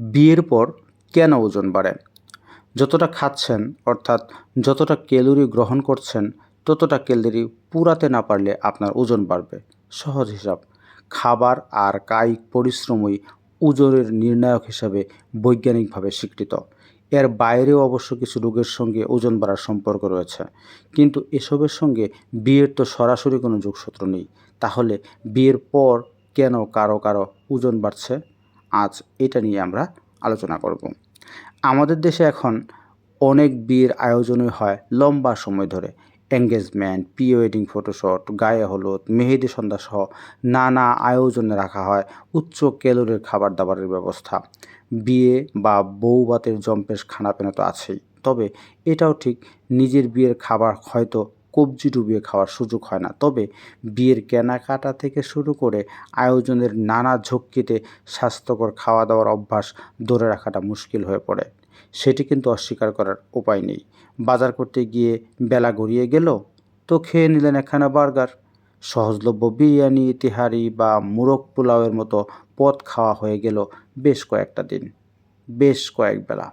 বিয়ের পর কেন ওজন বাড়ে? যতটা খাচ্ছেন, অর্থাৎ যতটা ক্যালোরি গ্রহণ করছেন, ততটা ক্যালোরি পুরাতে না পারলে আপনার ওজন বাড়বে। সহজ হিসাব, খাবার আর কায়িক পরিশ্রমই ওজনের নির্ণায়ক হিসাবে বৈজ্ঞানিকভাবে স্বীকৃত। এর বাইরেও অবশ্য কিছু রোগের সঙ্গে ওজন বাড়ার সম্পর্ক রয়েছে। কিন্তু এসবের সঙ্গে বিয়ের তো সরাসরি কোনো যোগসূত্র নেই। তাহলে বিয়ের পর কেন কারও কারও ওজন বাড়ছে? আজ এটা নিয়ে আমরা আলোচনা করব। আমাদের দেশে এখন অনেক বিয়ের আয়োজনই হয় লম্বা সময় ধরে। এঙ্গেজমেন্ট প্রি ওয়েডিং ফটোশ্যুট গায়ে হলুদ, মেহেদি সন্ধ্যা সহ নানা আয়োজনে রাখা হয় উচ্চ ক্যালোরির খাবার দাবারের ব্যবস্থা। বিয়ে বা বউবাতের জম্পেশ খানাপেনা তো আছেই। তবে এটাও ঠিক নিজের বিয়ের খাবার হয়তো কবজি ডুবিয়ে খাওয়ার সুযোগ হয় না। তবে বিয়ের কেনাকাটা থেকে শুরু করে আয়োজনের নানা ঝক্কিতে স্বাস্থ্যকর খাওয়া দাওয়ার অভ্যাস ধরে রাখাটা মুশকিল হয়ে পড়ে। সেটি কিন্তু অস্বীকার করার উপায় নেই। বাজার করতে গিয়ে বেলা গড়িয়ে গেল, তো খেয়ে নিলেন একখানা বার্গার। সহজলভ্য বিরিয়ানি, তিহারি বা মুরগ পোলাওয়ের মতো পদ খাওয়া হয়ে গেল বেশ কয়েকটা দিন, বেশ কয়েক বেলা।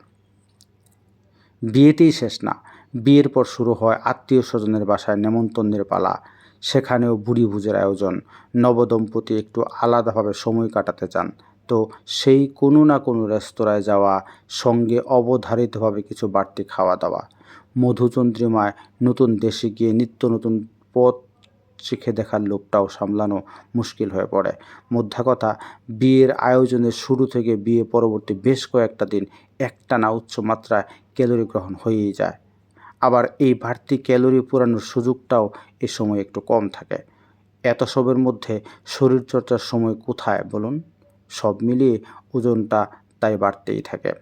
বিয়েতেই শেষ না। বিয়ের পর শুরু হয় আত্মীয় স্বজনের বাসায় নেমন্তন্নের পালা, সেখানেও বুড়ি ভুজের আয়োজন। নবদম্পতি একটু আলাদাভাবে সময় কাটাতে চান। তো সেই কোনো না কোনো রেস্তোরাঁয় যাওয়া, সঙ্গে অবধারিতভাবে কিছু বাড়তি খাওয়া দাওয়া। মধুচন্দ্রিমায় নতুন দেশে গিয়ে নিত্য নতুন পথ শিখে দেখার লোকটাও সামলানো মুশকিল হয়ে পড়ে। মধ্যা কথা, বিয়ের আয়োজনের শুরু থেকে বিয়ে পরবর্তী বেশ কয়েকটা দিন একটানা উচ্চ মাত্রায় ক্যালোরি গ্রহণ হয়েই যায়। আবার এই বাড়তি ক্যালোরি পুরানোর সুযোগটাও এ সময় একটু কম থাকে। এত সবের মধ্যে শরীরচর্চার সময় কোথায় বলুন? সব মিলিয়ে ওজনটা তাই বাড়তেই থাকে।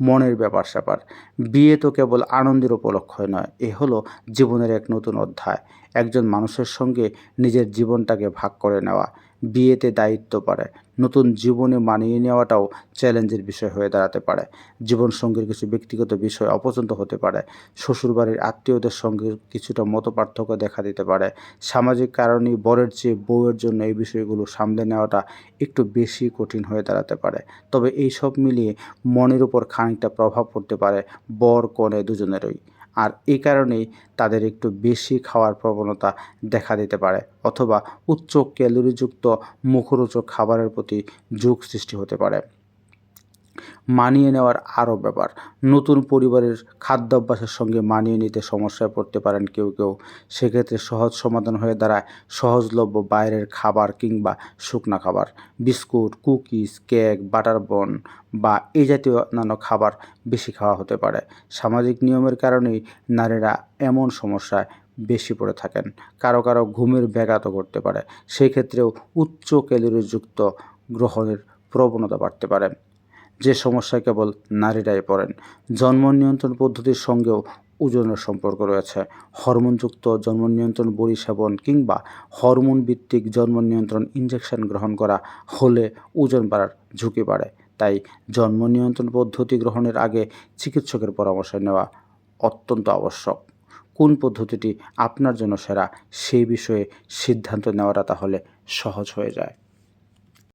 মনের ব্যাপার স্যাপার। বিয়ে তো কেবল আনন্দের উপলক্ষই নয়, এ হলো জীবনের এক নতুন অধ্যায়। একজন মানুষের সঙ্গে নিজের জীবনটাকে ভাগ করে নেওয়া। বিয়েতে দায়িত্ব পারে। নতুন জীবনে মানিয়ে নেওয়াটাও চ্যালেঞ্জের বিষয় হয়ে দাঁড়াতে পারে। জীবনসঙ্গীর কিছু ব্যক্তিগত বিষয় অপছন্দ হতে পারে। শ্বশুরবাড়ির আত্মীয়দের সঙ্গে কিছুটা মত পার্থক্য দেখা দিতে পারে। সামাজিক কারণেই বরের চেয়ে বউয়ের জন্য এই বিষয়গুলো সামলে নেওয়াটা একটু বেশি কঠিন হয়ে দাঁড়াতে পারে। তবে এই সব মিলিয়ে মনের উপর খানিকটা প্রভাব পড়তে পারে বর কনে দুজনেরই। আর এই কারণেই তাদের একটু বেশি খাওয়ার প্রবণতা দেখা দিতে পারে অথবা উচ্চ ক্যালোরিযুক্ত মুখরোচক খাবারের প্রতি ঝোঁক সৃষ্টি হতে পারে। মানিয়ে নেওয়ার আরও ব্যাপার। নতুন পরিবারের খাদ্যাভ্যাসের সঙ্গে মানিয়ে নিতে সমস্যায় পড়তে পারেন কেউ কেউ। সেক্ষেত্রে সহজ সমাধান হয়ে দাঁড়ায় সহজলভ্য বাইরের খাবার কিংবা শুকনা খাবার। বিস্কুট, কুকিজ, কেক, বাটার বন বা এই জাতীয় অন্যান্য খাবার বেশি খাওয়া হতে পারে। সামাজিক নিয়মের কারণেই নারীরা এমন সমস্যায় বেশি পড়ে থাকেন। কারও কারও ঘুমের ব্যাঘাতও ঘটতে পারে। সেই ক্ষেত্রেও উচ্চ ক্যালোরিযুক্ত গ্রহণের প্রবণতা বাড়তে পারে। যে সমস্যায় কেবল নারীরাই পড়েন, জন্ম নিয়ন্ত্রণ পদ্ধতির সঙ্গেও ওজনের সম্পর্ক রয়েছে। হরমোনযুক্ত জন্ম নিয়ন্ত্রণ বড়ি সেবন কিংবা হরমোন ভিত্তিক জন্ম নিয়ন্ত্রণ ইঞ্জেকশন গ্রহণ করা হলে ওজন বাড়ার ঝুঁকি বাড়ে। তাই জন্ম নিয়ন্ত্রণ পদ্ধতি গ্রহণের আগে চিকিৎসকের পরামর্শ নেওয়া অত্যন্ত আবশ্যক। কোন পদ্ধতিটি আপনার জন্য সেরা, সেই বিষয়ে সিদ্ধান্ত নেওয়াটা তাহলে সহজ হয়ে যায়।